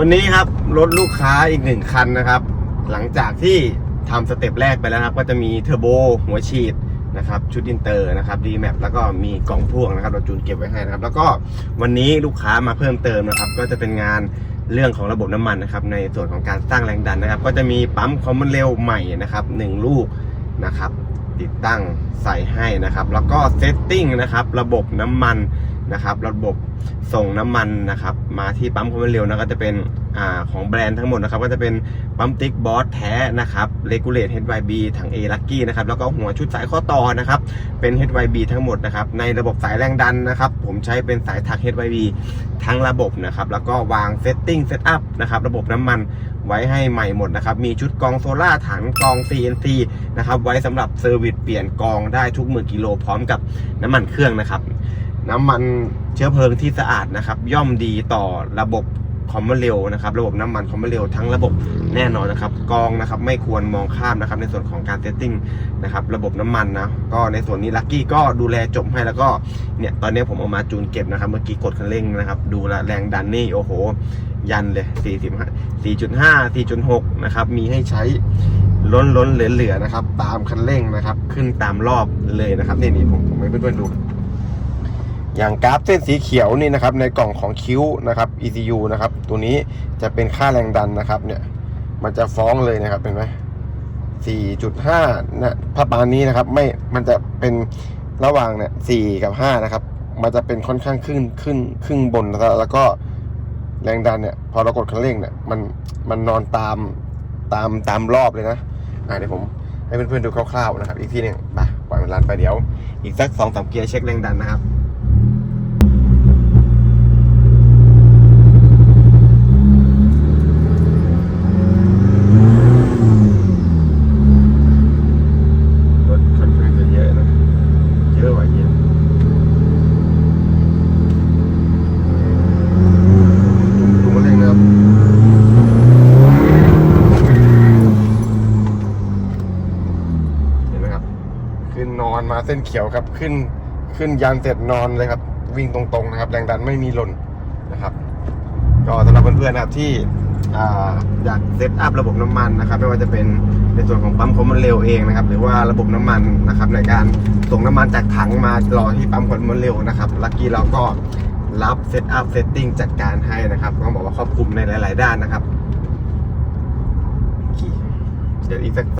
วันนี้ครับรถลูกค้าอีกหนึ่งคันนะครับ หลังจากที่ทำสเต็ปแรกไปแล้วนะครับ ก็จะมีเทอร์โบหัวฉีดนะครับชุดอินเตอร์นะครับดีแมปแล้วก็มีกล่องพ่วงนะครับ เราจูนเก็บไว้ให้นะครับ แล้วก็วันนี้ลูกค้ามาเพิ่มเติมนะครับ ก็จะเป็นงานเรื่องของระบบน้ำมันนะครับ ในส่วนของการสร้างแรงดันนะครับ ก็จะมีปั๊มความเร็วใหม่นะครับหนึ่งลูกนะครับ ติดตั้งใส่ให้นะครับ แล้วก็เซตติ้งนะครับ ระบบน้ำมัน นะครับ ระบบส่งน้ำมันนะครับ มาที่ปั๊มความเร็วนะก็จะเป็นอาของแบรนด์ทั้งหมดนะครับ ก็จะเป็นปั๊มติ๊กบอสแท้นะครับเลกูเลต HYB ถัง A Lucky นะครับ แล้วก็หัวชุดสายข้อต่อนะครับ เป็น HYB ทั้งหมดนะครับ ในระบบสายแรงดันนะครับ ผมใช้เป็นสายถัก HYB ทั้งระบบนะครับ แล้วก็วางเซตติ้งเซตอัพนะครับ ระบบน้ำมันไว้ให้ใหม่หมดนะครับ มีชุดกองโซล่าถังกอง CNC นะครับ ไว้สำหรับเซอร์วิสเปลี่ยนกองได้ทุกหมื่นกิโลพร้อมกับน้ำมันเครื่องนะครับ น้ำมันเชื้อเพลิงที่สะอาดนะครับ ย่อมดีต่อระบบคอมเมอนเร็วนะครับ ระบบน้ำมันคอมเมอนเร็วทั้งระบบแน่นอนนะครับกรองนะครับไม่ควรมองข้ามนะครับ ในส่วนของการเซตติ้งนะครับ ระบบน้ำมันนะก็ในส่วนนี้ลักกี้ก็ดูแลจบให้แล้วก็เนี่ยตอนนี้ผมเอามาจูนเก็บนะครับ เมื่อกี้กดคันเร่งนะครับ ดูแลแรงดันนี่โอ้โห ยันเลย40 4.5 4.6นะครับมีให้ใช้ล้นล้นเหลือๆนะครับ ตามคันเร่งนะครับ ขึ้นตามรอบเลยนะครับนี่นี่ผมผมให้เพื่อนๆดู อย่างกราฟเส้นสีเขียวนี่นะครับในกล่องของคิ้วนะครับ ECU นะครับตัวนี้จะเป็นค่าแรงดันนะครับเนี่ยมันจะฟ้องเลยนะครับเห็นไหม4.5นะถ้าปานนี้นะครับไม่มันจะเป็นระหว่างเนี่ย4กับ5นะครับ มันจะเป็นค่อนข้างขึ้นขึ้นครึ่งบนแล้วก็แรงดันเนี่ยพอเรากดคันเร่งเนี่ยมันมันนอนตามตามตามรอบเลยนะอ่าเดี๋ยวผมให้เพื่อนๆดูคร่าวๆนะครับ อีกทีหนึงไปปล่อยมันรันไปเดี๋ยว อีกสักสองสามเกียร์เช็คแรงดันนะครับ รถค่อนข้างจะเยอะนะ เยอะกว่าเยอะดูดูมาเร่งนะครับ เห็นไหมครับ ขึ้นนอน มาเส้นเขียวครับ ขึ้นขึ้นยันเสร็จนอนเลยครับ วิ่งตรงๆนะครับ แรงดันไม่มีหล่นนะครับ ก็สำหรับเพื่อนๆนะครับที่ออยากเซตอัพระบบน้ำมันนะครับ ไม่ว่าจะเป็นในส่วนของปั๊มความเร็วเองนะครับ หรือว่าระบบน้ำมันนะครับ ในการส่งน้ำมันจากถังมารอที่ปั๊มความเร็วนะครับลักกี้เราก็รับเซตอัพเซตติ้งจัดการให้นะครับต้องบอกว่าครอบคลุมในหลาย ๆ ด้านนะครับเดี๋ยวอีกสัก